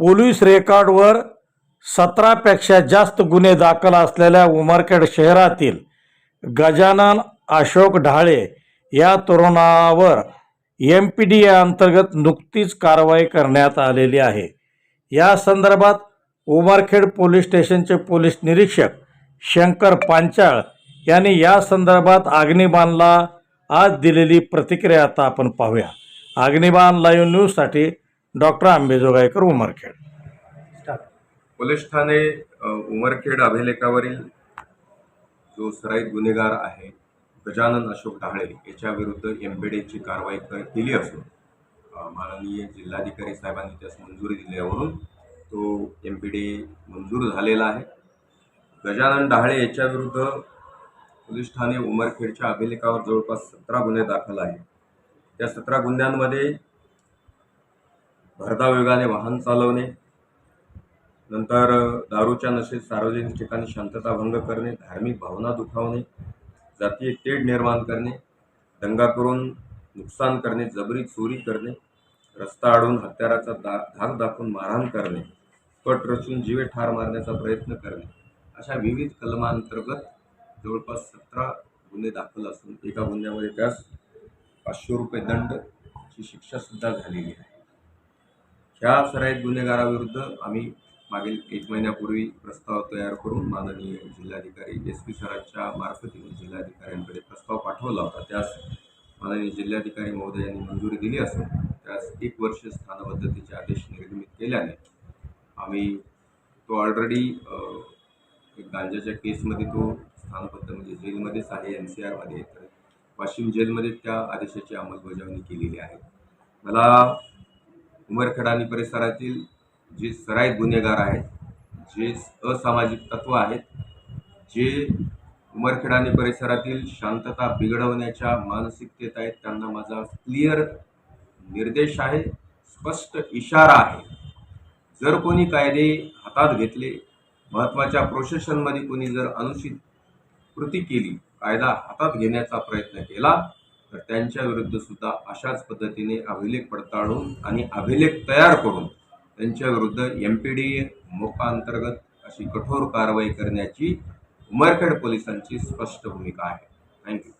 Police रेकॉर्डवर सतरापेक्षा जास्त गुन्हे दाखल असलेल्या उमरखेड शहरातील गजानन अशोक ढाळे या तरुणावर एम पी डी अंतर्गत नुकतीच कारवाई करण्यात आलेली आहे. या संदर्भात उमरखेड पोलीस स्टेशनचे पोलीस निरीक्षक शंकर पांचाळ यांनी या संदर्भात अग्निबाणला आज दिलेली प्रतिक्रिया आता आपण पाहूया. अग्निबाण लाईव्ह न्यूजसाठी डॉक्टर आंबेजोगाईकर उमरखेड. पोलीस ठाणे उमरखेड अभिलेखावरील जो सराईत गुन्हेगार आहे गजानन अशोक ढाळे याच्या विरुद्ध एमपेडेची कारवाई क- केली असून माननीय जिल्हाधिकारी साहेबांनी त्यास मंजुरी दिल्यावरून तो एमपीडे मंजूर झालेला आहे. गजानन ढाळे याच्याविरुद्ध पोलीस ठाणे उमरखेडच्या अभिलेखावर जवळपास सतरा गुन्हे दाखल आहेत. त्या सतरा गुन्ह्यांमध्ये भरधाव वेगाने वाहन चालवणे नंतर दारूच्या नशेत सार्वजनिक ठिकाणी शांतता भंग करणे धार्मिक भावना दुखावणे जातीय तेढ निर्माण करणे दंगा करून नुकसान करणे जबरी चोरी करणे रस्ता अडवून हत्याराचा दा धाक दाखवून मारहाण करणे कट रचून जीवे ठार मारण्याचा प्रयत्न करणे अशा विविध कलमांतर्गत जवळपास सतरा गुन्हे दाखल असून एका गुन्ह्यामध्ये त्यास पाचशे रुपये दंडची शिक्षासुद्धा झालेली आहे. ह्या सराईत गुन्हेगाराविरुद्ध आम्ही मागील एक महिन्यापूर्वी प्रस्ताव तयार करून माननीय जिल्हाधिकारी एस पी सरांच्या मार्फतीने जिल्हाधिकाऱ्यांकडे प्रस्ताव पाठवला होता. त्यास माननीय जिल्हाधिकारी महोदयांनी मंजुरी दिली असून त्यास एक वर्ष स्थानबद्धतेचे आदेश निर्गमित केल्याने आम्ही तो ऑलरेडी एक गांजाच्या केसमध्ये तो स्थानबद्ध म्हणजे जेलमध्येच आहे एन सी आरमध्ये तर वाशिम जेलमध्ये त्या आदेशाची अंमलबजावणी केलेली आहे. मला उमरखेड आणि परिसरातील जे सराईत गुन्हेगार आहेत जे असामाजिक तत्व आहेत जे उमरखेडानी आणि परिसरातील शांतता बिघडवण्याच्या मानसिकतेत आहेत त्यांना माझा क्लिअर निर्देश आहे स्पष्ट इशारा आहे. जर कोणी कायदे हातात घेतले महत्त्वाच्या प्रोसेशनमध्ये कोणी जर अनुचित कृती केली कायदा हातात घेण्याचा प्रयत्न केला तर त्यांच्या विरुद्ध सुद्धा अशाच पद्धतीने अभिलेख पडताळून आणि अभिलेख तयार करून त्यांच्या विरुद्ध एम पी डी मोका अंतर्गत अशी कठोर कारवाई करण्याची उमरखेड पोलिसांची स्पष्ट भूमिका आहे. थँक्यू